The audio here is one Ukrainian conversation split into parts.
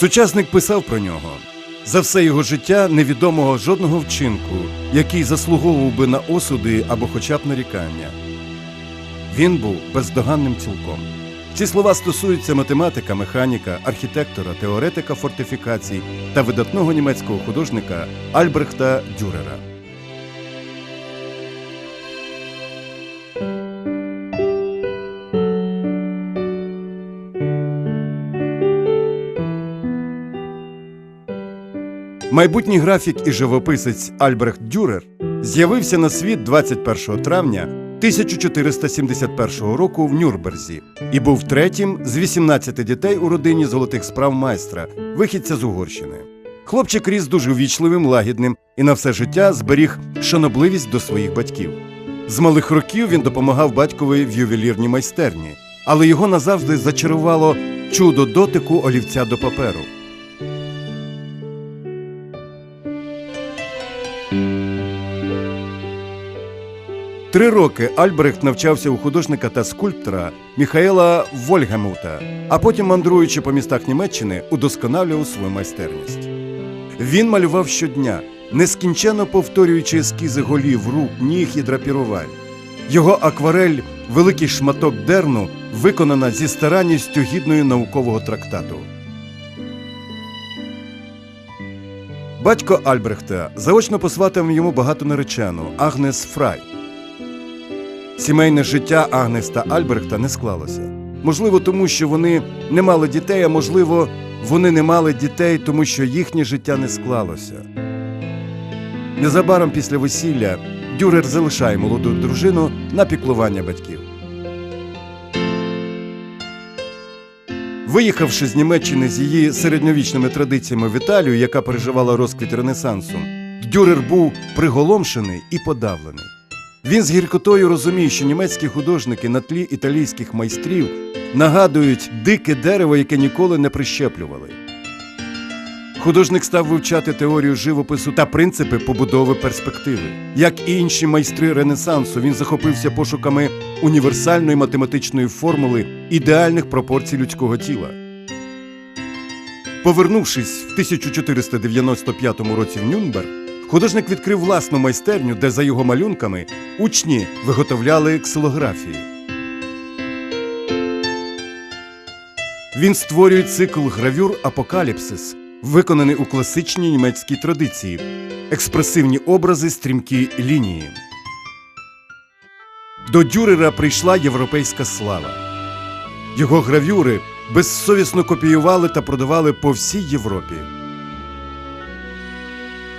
Сучасник писав про нього. За все його життя невідомого жодного вчинку, який заслуговував би на осуди або хоча б нарікання. Він був бездоганним цілком. Ці слова стосуються математика, механіка, архітектора, теоретика фортифікацій та видатного німецького художника Альбрехта Дюрера. Майбутній графік і живописець Альбрехт Дюрер з'явився на світ 21 травня 1471 року в Нюрнберзі і був третім з 18 дітей у родині золотих справ майстра, вихідця з Угорщини. Хлопчик ріс дуже ввічливим, лагідним і на все життя зберіг шанобливість до своїх батьків. З малих років він допомагав батькові в ювелірній майстерні, але його назавжди зачарувало чудо дотику олівця до паперу. Три роки Альбрехт навчався у художника та скульптора Міхаела Вольгамута, а потім, мандруючи по містах Німеччини, удосконалював свою майстерність. Він малював щодня, нескінченно повторюючи ескізи голів, рук, ніг і драпірувань. Його акварель великий шматок дерну виконана зі старанністю гідною наукового трактату. Батько Альбрехта заочно посватав йому багато наречену Агнес Фрай. Сімейне життя Агнес та Альбрехта не склалося. Можливо, тому що вони не мали дітей, а можливо, вони не мали дітей, тому що їхнє життя не склалося. Незабаром після весілля Дюрер залишає молоду дружину на піклування батьків. Виїхавши з Німеччини з її середньовічними традиціями в Італію, яка переживала розквіт Ренесансу, Дюрер був приголомшений і подавлений. Він з гіркотою розуміє, що німецькі художники на тлі італійських майстрів нагадують дике дерево, яке ніколи не прищеплювали. Художник став вивчати теорію живопису та принципи побудови перспективи. Як і інші майстри Ренесансу, він захопився пошуками універсальної математичної формули ідеальних пропорцій людського тіла. Повернувшись в 1495 році в Нюнберг, художник відкрив власну майстерню, де за його малюнками учні виготовляли ксилографії. Він створює цикл гравюр Апокаліпсис, виконаний у класичній німецькій традиції, експресивні образи, стрімкі лінії. До Дюрера прийшла європейська слава. Його гравюри безсовісно копіювали та продавали по всій Європі.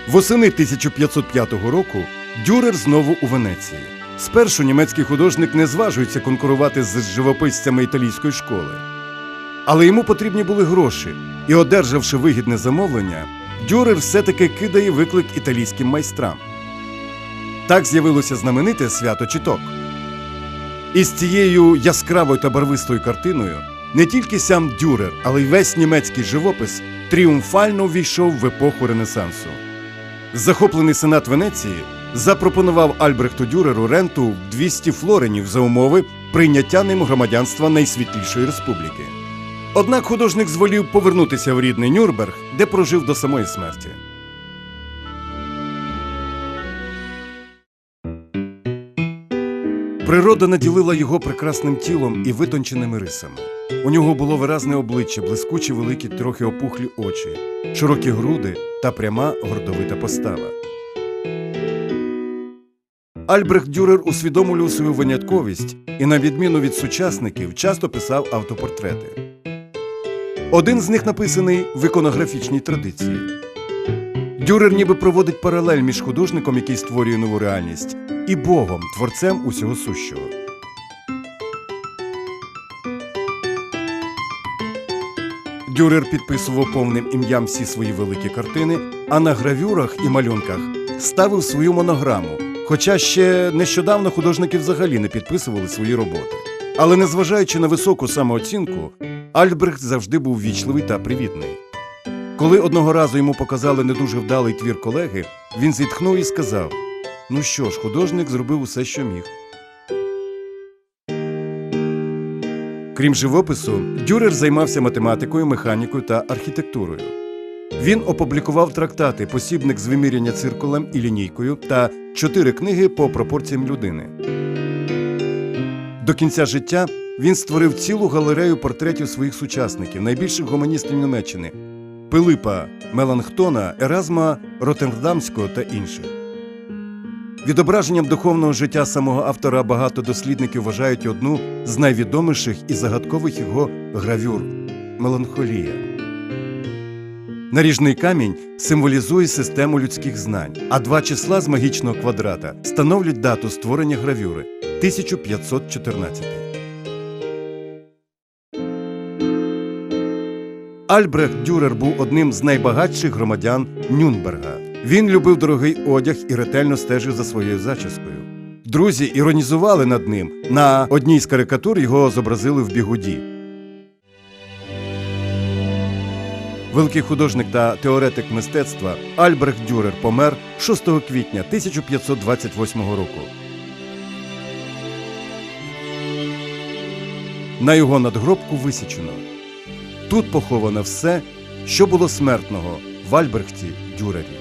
Восени 1505 року Дюрер знову у Венеції. Спершу німецький художник не зважується конкурувати з живописцями італійської школи. Але йому потрібні були гроші, і, одержавши вигідне замовлення, Дюрер все-таки кидає виклик італійським майстрам. Так з'явилося знамените свято чіток. І з цією яскравою та барвистою картиною не тільки сам Дюрер, але й весь німецький живопис тріумфально ввійшов в епоху Ренесансу. Захоплений сенат Венеції запропонував Альбрехту Дюреру ренту в 200 флоренів за умови прийняття ним громадянства найсвітлішої республіки. Однак художник зволів повернутися в рідний Нюрнберг, де прожив до самої смерті. Природа наділила його прекрасним тілом і витонченими рисами. У нього було виразне обличчя, блискучі великі, трохи опухлі очі, широкі груди та пряма гордовита постава. Альбрехт Дюрер усвідомлював свою винятковість і, на відміну від сучасників, часто писав автопортрети. Один з них написаний в іконографічній традиції. Дюрер ніби проводить паралель між художником, який створює нову реальність, і Богом, творцем усього сущого. Дюрер підписував повним ім'ям всі свої великі картини, а на гравюрах і малюнках ставив свою монограму. Хоча ще нещодавно художники взагалі не підписували свої роботи. Але незважаючи на високу самооцінку, Альбрехт завжди був вічливий та привітний. Коли одного разу йому показали не дуже вдалий твір колеги, він зітхнув і сказав: Ну що ж, художник зробив усе, що міг. Крім живопису, Дюрер займався математикою, механікою та архітектурою. Він опублікував трактати Посібник з виміряння циркулем і лінійкою та чотири книги по пропорціям людини. До кінця життя він створив цілу галерею портретів своїх сучасників, найбільших гуманістів Німеччини Пилипа Меланхтона, Еразма Роттердамського та інших. Відображенням духовного життя самого автора багато дослідників вважають одну з найвідоміших і загадкових його гравюр Меланхолія. Наріжний камінь символізує систему людських знань, а два числа з магічного квадрата становлять дату створення гравюри 1514. Альбрехт Дюрер був одним з найбагатших громадян Нюнберга. Він любив дорогий одяг і ретельно стежив за своєю зачіскою. Друзі іронізували над ним. На одній з карикатур його зобразили в бігуді. Великий художник та теоретик мистецтва Альбрехт Дюрер помер 6 квітня 1528 року. На його надгробку висічено. Тут поховано все, що було смертного в Альбрехті Дюрері.